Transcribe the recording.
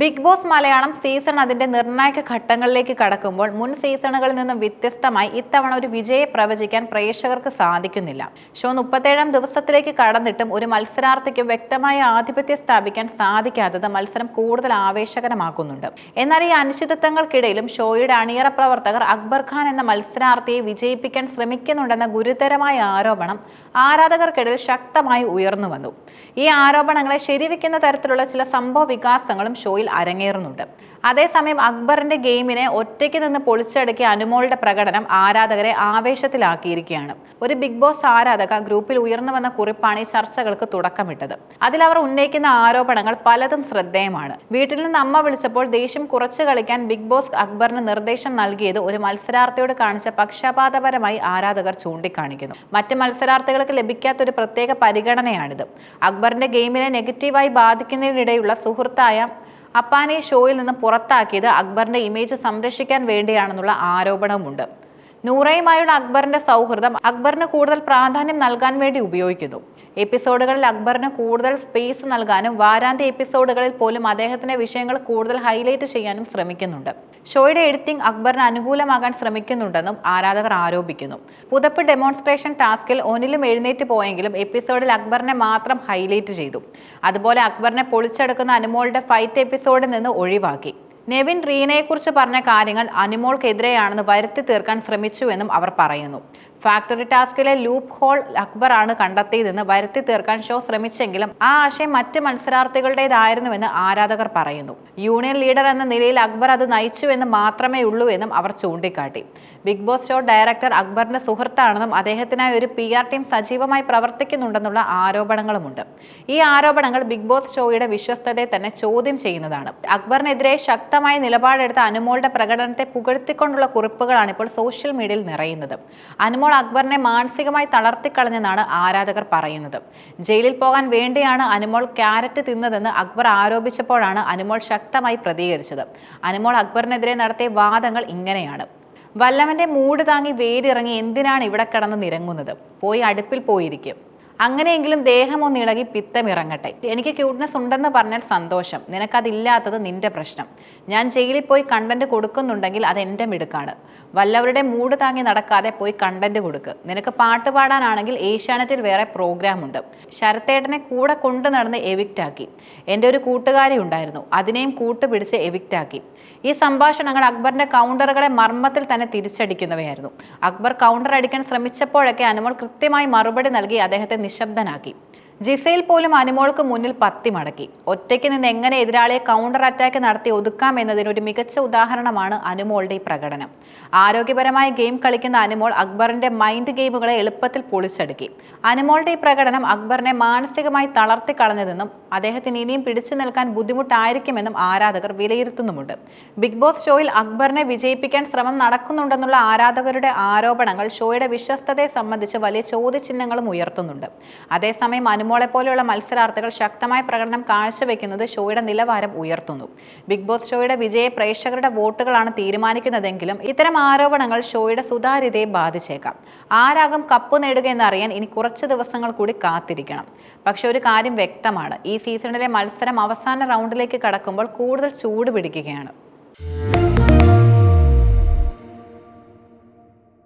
Big boss Malayalam season അതിന്റെ നിർണായക ഘട്ടങ്ങളിലേക്ക് കടക്കുമ്പോൾ മുൻ സീസണുകളിൽ നിന്നും വ്യത്യസ്തമായി ഇത്തവണ ഒരു വിജയെ പ്രവചിക്കാൻ പ്രേക്ഷകർക്ക് സാധിക്കുന്നില്ല. ഷോ മുപ്പത്തേഴാം ദിവസത്തിലേക്ക് കടന്നിട്ടും ഒരു മത്സരാർത്ഥിക്ക് വ്യക്തമായ ആധിപത്യം സ്ഥാപിക്കാൻ സാധിക്കാത്തത് മത്സരം കൂടുതൽ ആവേശകരമാക്കുന്നുണ്ട്. എന്നാൽ ഈ അനിശ്ചിതത്വങ്ങൾക്കിടയിലും ഷോയുടെ അണിയറ പ്രവർത്തകർ അക്ബർ ഖാൻ എന്ന മത്സരാർത്ഥിയെ വിജയിപ്പിക്കാൻ ശ്രമിക്കുന്നുണ്ടെന്ന ഗുരുതരമായ ആരോപണം ആരാധകർക്കിടയിൽ ശക്തമായി ഉയർന്നു വന്നു. ഈ ആരോപണങ്ങളെ ശരിവെക്കുന്ന തരത്തിലുള്ള ചില സംഭവ വികാസങ്ങളും ഷോയിൽ അരങ്ങേറുന്നുണ്ട്. അതേസമയം അക്ബറിന്റെ ഗെയിമിനെ ഒറ്റയ്ക്ക് നിന്ന് പൊളിച്ചടുക്കിയ അനുമോളുടെ പ്രകടനം ആരാധകരെ ആവേശത്തിലാക്കിയിരിക്കുകയാണ്. ഒരു ബിഗ് ബോസ് ആരാധക ഗ്രൂപ്പിൽ ഉയർന്നു വന്ന കുറിപ്പാണ് ഈ ചർച്ചകൾക്ക് തുടക്കമിട്ടത്. അതിൽ അവർ ഉന്നയിക്കുന്ന ആരോപണങ്ങൾ പലതും ശ്രദ്ധേയമാണ്. വീട്ടിൽ നിന്ന് അമ്മ വിളിച്ചപ്പോൾ ദേഷ്യം കുറച്ച് കളിക്കാൻ ബിഗ് ബോസ് അക്ബറിന് നിർദ്ദേശം നൽകിയത് ഒരു മത്സരാർത്ഥിയോട് കാണിച്ച പക്ഷപാതപരമായി ആരാധകർ ചൂണ്ടിക്കാണിക്കുന്നു. മറ്റ് മത്സരാർത്ഥികൾക്ക് ലഭിക്കാത്ത ഒരു പ്രത്യേക പരിഗണനയാണിത്. അക്ബറിന്റെ ഗെയിമിനെ നെഗറ്റീവായി ബാധിക്കുന്നതിനിടെയുള്ള സുഹൃത്തായ അപ്പാനെ ഷോയിൽ നിന്ന് പുറത്താക്കിയത് അക്ബറിന്റെ ഇമേജ് സംരക്ഷിക്കാൻ വേണ്ടിയാണെന്നുള്ള ആരോപണവുമുണ്ട്. നൂറയുമായുള്ള അക്ബറിന്റെ സൗഹൃദം അക്ബറിന് കൂടുതൽ പ്രാധാന്യം നൽകാൻ വേണ്ടി ഉപയോഗിക്കുന്നു. എപ്പിസോഡുകളിൽ അക്ബറിന് കൂടുതൽ സ്പേസ് നൽകാനും വാരാന്ത്യ എപ്പിസോഡുകളിൽ പോലും അദ്ദേഹത്തിന്റെ വിഷയങ്ങൾ കൂടുതൽ ഹൈലൈറ്റ് ചെയ്യാനും ശ്രമിക്കുന്നുണ്ട്. ഷോയുടെ എഡിറ്റിംഗ് അക്ബറിന് അനുകൂലമാകാൻ ശ്രമിക്കുന്നുണ്ടെന്നും ആരാധകർ ആരോപിക്കുന്നു. പുതപ്പ് ഡെമോൺസ്ട്രേഷൻ ടാസ്കിൽ ഒന്നിലും എഴുന്നേറ്റ് പോയെങ്കിലും എപ്പിസോഡിൽ അക്ബറിനെ മാത്രം ഹൈലൈറ്റ് ചെയ്തു. അതുപോലെ അക്ബറിനെ പൊളിച്ചെടുക്കുന്ന അനുമോളുടെ ഫൈറ്റ് എപ്പിസോഡിൽ നിന്ന് ഒഴിവാക്കി. നെവിൻ റീനയെക്കുറിച്ച് പറഞ്ഞ കാര്യങ്ങൾ അനിമോൾക്കെതിരെയാണെന്ന് വരുത്തി തീർക്കാൻ ശ്രമിച്ചുവെന്നും അവർ പറയുന്നു. ഫാക്ടറി ടാസ്കിലെ ലൂപ്പ് ഹോൾ അക്ബറാണ് കണ്ടെത്തിയതെന്ന് വരുത്തി തീർക്കാൻ ഷോ ശ്രമിച്ചെങ്കിലും ആ ആശയം മറ്റ് മത്സരാർത്ഥികളുടേതായിരുന്നുവെന്ന് ആരാധകർ പറയുന്നു. യൂണിയൻ ലീഡർ എന്ന നിലയിൽ അക്ബർ അത് നയിച്ചുവെന്ന് മാത്രമേ ഉള്ളൂ എന്നും അവർ ചൂണ്ടിക്കാട്ടി. ബിഗ് ബോസ് ഷോ ഡയറക്ടർ അക്ബറിന്റെ സുഹൃത്താണെന്നും അദ്ദേഹത്തിനായി ഒരു പി ആർ ടീം സജീവമായി പ്രവർത്തിക്കുന്നുണ്ടെന്നുള്ള ആരോപണങ്ങളുമുണ്ട്. ഈ ആരോപണങ്ങൾ ബിഗ് ബോസ് ഷോയുടെ വിശ്വസ്തതയെ തന്നെ ചോദ്യം ചെയ്യുന്നതാണ്. അക്ബറിനെതിരെ ശക്തമായ നിലപാടെടുത്ത അനുമോളുടെ പ്രകടനത്തെ പുകഴ്ത്തിക്കൊണ്ടുള്ള കുറിപ്പുകളാണ് ഇപ്പോൾ സോഷ്യൽ മീഡിയയിൽ നിറയുന്നത്. അനുമോൾ അക്ബറിനെ മാനസികമായി തളർത്തിക്കളഞ്ഞെന്നാണ് ആരാധകർ പറയുന്നത്. ജയിലിൽ പോകാൻ വേണ്ടിയാണ് അനുമോൾ ക്യാരറ്റ് തിന്നതെന്ന് അക്ബർ ആരോപിച്ചപ്പോഴാണ് അനുമോൾ ശക്തമായി പ്രതികരിച്ചത്. അനുമോൾ അക്ബറിനെതിരെ നടത്തിയ വാദങ്ങൾ ഇങ്ങനെയാണ്. വല്ലവന്റെ മൂട് താങ്ങി വേരിറങ്ങി എന്തിനാണ് ഇവിടെ കിടന്ന് നിരങ്ങുന്നത്? പോയി അടുപ്പിൽ പോയിരിക്കും. അങ്ങനെയെങ്കിലും ദേഹം ഒന്ന് ഇളകി പിത്തം ഇറങ്ങട്ടെ. എനിക്ക് ക്യൂട്ട്നെസ് ഉണ്ടെന്ന് പറഞ്ഞാൽ സന്തോഷം. നിനക്കതില്ലാത്തത് നിന്റെ പ്രശ്നം. ഞാൻ ജയിലിൽ പോയി കണ്ടന്റ് കൊടുക്കുന്നുണ്ടെങ്കിൽ അത് എന്റെ മിടുക്കാണ്. വല്ലവരുടെ മൂട് താങ്ങി നടക്കാതെ പോയി കണ്ടന്റ് കൊടുക്ക്. നിനക്ക് പാട്ട് പാടാനാണെങ്കിൽ ഏഷ്യാനെറ്റിൽ വേറെ പ്രോഗ്രാം ഉണ്ട്. ശരത്തേട്ടനെ കൂടെ കൊണ്ടു നടന്ന് എവിക്റ്റാക്കി എന്റെ ഒരു കൂട്ടുകാരി ഉണ്ടായിരുന്നു. അതിനെയും കൂട്ടുപിടിച്ച് എവിക്റ്റ് ആക്കി. ഈ സംഭാഷണങ്ങൾ അക്ബറിന്റെ കൗണ്ടറുകളെ മർമ്മത്തിൽ തന്നെ തിരിച്ചടിക്കുന്നവയായിരുന്നു. അക്ബർ കൗണ്ടർ അടിക്കാൻ ശ്രമിച്ചപ്പോഴൊക്കെ അനുമോൾ കൃത്യമായി മറുപടി നൽകി അദ്ദേഹത്തെ നിശബ്ദനാക്കി ജിസയിൽ പോലും അനുമോൾക്ക് മുന്നിൽ പത്തി മടക്കി. ഒറ്റയ്ക്ക് നിന്ന് എങ്ങനെ എതിരാളിയെ കൗണ്ടർ അറ്റാക്ക് നടത്തി ഒതുക്കാം എന്നതിന് ഒരു മികച്ച ഉദാഹരണമാണ് അനുമോളുടെ ഈ പ്രകടനം. ആരോഗ്യപരമായ ഗെയിം കളിക്കുന്ന അനുമോൾ അക്ബറിന്റെ മൈൻഡ് ഗെയിമുകളെ എളുപ്പത്തിൽ പൊളിച്ചടുക്കി. അനുമോളുടെ ഈ പ്രകടനം അക്ബറിനെ മാനസികമായി തളർത്തി കളഞ്ഞതെന്നും അദ്ദേഹത്തിന് ഇനിയും പിടിച്ചു നിൽക്കാൻ ബുദ്ധിമുട്ടായിരിക്കുമെന്നും ആരാധകർ വിലയിരുത്തുന്നുമുണ്ട്. ബിഗ് ബോസ് ഷോയിൽ അക്ബറിനെ വിജയിപ്പിക്കാൻ ശ്രമം നടക്കുന്നുണ്ടെന്നുള്ള ആരാധകരുടെ ആരോപണങ്ങൾ ഷോയുടെ വിശ്വസ്തതയെ സംബന്ധിച്ച് വലിയ ചോദ്യചിഹ്നങ്ങളും ഉയർത്തുന്നുണ്ട്. അതേസമയം അനുമോളെ പോലെയുള്ള മത്സരാർത്ഥികൾ ശക്തമായ പ്രകടനം കാഴ്ചവെക്കുന്നത് ഷോയുടെ നിലവാരം ഉയർത്തുന്നു. ബിഗ് ബോസ് ഷോയുടെ വിജയ പ്രേക്ഷകരുടെ വോട്ടുകളാണ് തീരുമാനിക്കുന്നതെങ്കിലും ഇത്തരം ആരോപണങ്ങൾ ഷോയുടെ സുതാര്യതയെ ബാധിച്ചേക്കാം. ആരാകും കപ്പ് നേടുക എന്നറിയാൻ ഇനി കുറച്ച് ദിവസങ്ങൾ കൂടി കാത്തിരിക്കണം. പക്ഷെ ഒരു കാര്യം വ്യക്തമാണ്. ഈ സീസണിലെ മത്സരം അവസാന റൗണ്ടിലേക്ക് കടക്കുമ്പോൾ കൂടുതൽ ചൂട് പിടിക്കുകയാണ്.